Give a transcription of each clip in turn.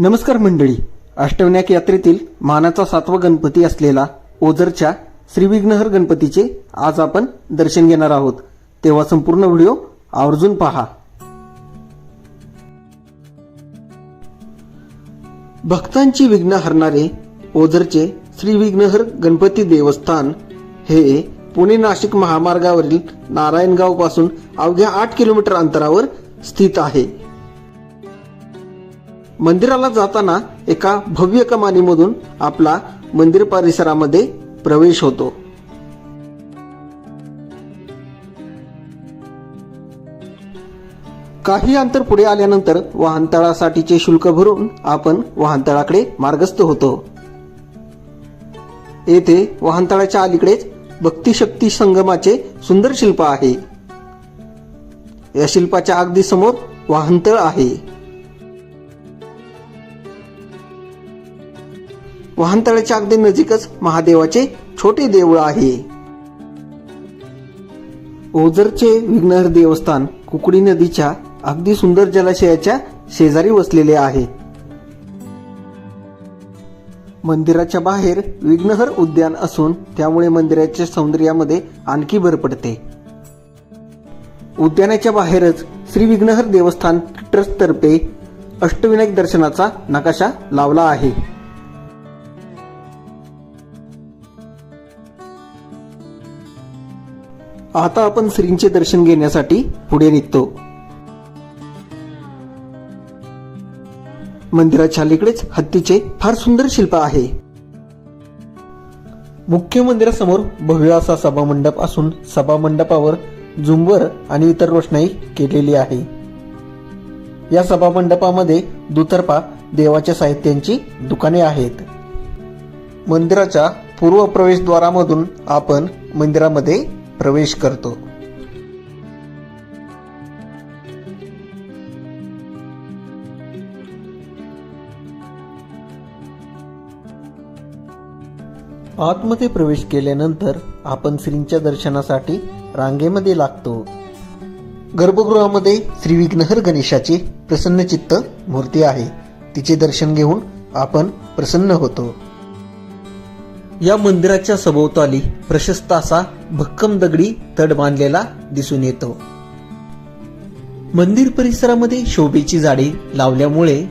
नमस्कार मंडळी. अष्टविनायक यात्रेतील मानाचा सातवा गणपती असलेला ओझरच्या श्रीविघ्नहर गणपतीचे आज आपण दर्शन घेणार आहोत. तेव्हा संपूर्ण व्हिडिओ आवर्जून पहा. भक्तांची विघ्न हरणारे ओझरचे श्रीविघ्नहर गणपती देवस्थान हे पुणे नाशिक महामार्गावरील नारायणगावपासून अवघ्या आठ किलोमीटर अंतरावर स्थित आहे. मंदिराला जाताना एका भव्य कमानीमधून आपला मंदिर परिसरामध्ये प्रवेश होतो. काही अंतर पुढे आल्यानंतर वाहनतळासाठीचे शुल्क भरून आपण वाहनतळाकडे मार्गस्थ होतो. येथे वाहनतळाच्या अलीकडेच भक्तिशक्ती संगमाचे सुंदर शिल्प आहे. या शिल्पाच्या अगदी समोर वाहनतळ आहे. वाहनतळाच्या अगदी नजीकच महादेवाचे छोटे देऊळ आहे. ओझरचे विघ्नहर देवस्थान कुकडी नदीच्या अगदी सुंदर जलाशयाच्या शेजारी वसलेले आहे. मंदिराच्या बाहेर विघ्नहर उद्यान असून त्यामुळे मंदिराच्या सौंदर्यामध्ये आणखी भर पडते. उद्यानाच्या बाहेरच श्री विघ्नहर देवस्थान ट्रस्टतर्फे अष्टविनायक दर्शनाचा नकाशा लावला आहे. आता आपण श्रींचे दर्शन घेण्यासाठी पुढे निघतो. मंदिराच्या अलीकडेच हत्तीचे फार सुंदर शिल्प आहे. मुख्य मंदिरासमोर भव्य असा सभामंडप असून सभामंडपावर झुंबर आणि इतर रोषणाई केलेली आहे. या सभामंडपामध्ये दुतर्फा देवाच्या साहित्यांची दुकाने आहेत. मंदिराच्या पूर्व प्रवेशद्वारामधून आपण मंदिरामध्ये प्रवेश करतो. आतमध्ये प्रवेश केल्यानंतर आपण श्रींच्या दर्शनासाठी रांगेमध्ये लागतो. गर्भगृहामध्ये श्री विघ्नहर गणेशाची प्रसन्नचित्त मूर्ती आहे. तिचे दर्शन घेऊन आपण प्रसन्न होतो. या मंदिराच्या सभोवताली प्रशस्त असा भक्कम दगडी तड बांधलेला दिसून येतो. मंदिर परिसरामध्ये शोभेची झाडे लावल्यामुळे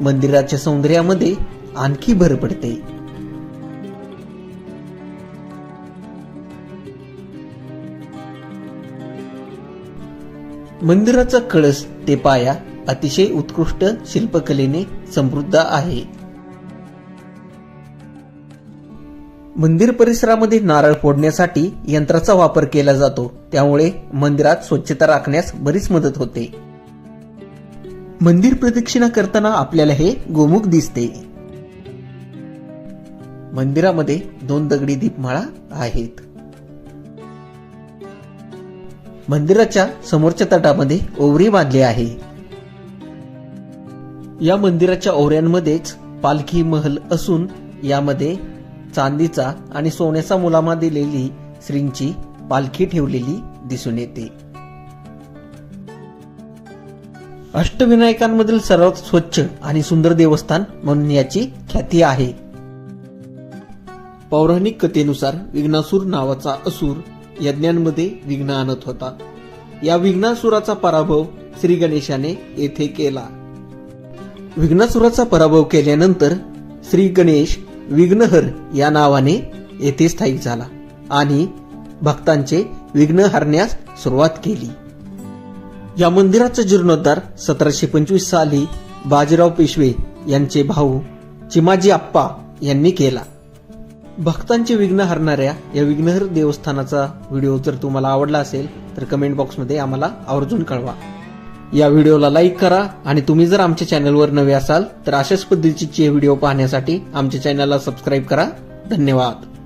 मंदिराच्या सौंदर्यामध्ये आणखी भर पडते. मंदिराचा कळस ते पाया अतिशय उत्कृष्ट शिल्पकलेने समृद्ध आहे. मंदिर परिसरामध्ये नारळ फोडण्यासाठी यंत्राचा वापर केला जातो. त्यामुळे मंदिरात स्वच्छता राखण्यास बरीच मदत होते. मंदिर प्रदक्षिणा करताना आपल्याला हे गोमुख दिसते. मंदिरामध्ये दोन दगडी दीपमाळा आहेत. मंदिराच्या समोरच्या तटामध्ये ओवरी बांधली आहे. या मंदिराच्या ओऱ्यांमध्येच पालखी महल असून यामध्ये चांदीचा आणि सोन्याचा मुलामा दिलेली श्रींची पालखी ठेवलेली दिसून येते. अष्टविनायकांमधील सर्वात स्वच्छ आणि सुंदर देवस्थान म्हणून याची ख्याती आहे. पौराणिक कथेनुसार विघ्नासूर नावाचा असुर यज्ञांमध्ये विघ्न आणत होता. या विघ्नासुराचा पराभव श्री गणेशाने येथे केला. विघ्नासुराचा पराभव केल्यानंतर श्री गणेश विघ्नहर या नावाने येथे स्थायिक झाला आणि भक्तांचे विघ्न हरण्यास सुरुवात केली. या मंदिराचा जीर्णोद्धार सतराशे पंचवीस साली बाजीराव पेशवे यांचे भाऊ चिमाजी आप्पा यांनी केला. भक्तांचे विघ्न हरणाऱ्या या विघ्नहर देवस्थानाचा व्हिडिओ जर तुम्हाला आवडला असेल तर कमेंट बॉक्समध्ये आम्हाला आवर्जून कळवा. या व्हिडिओला लाईक करा आणि तुम्ही जर आमच्या चॅनलवर नवे असाल तर अशाच पद्धतीचे व्हिडिओ पाहण्यासाठी आमच्या चॅनलला सबस्क्राईब करा. धन्यवाद.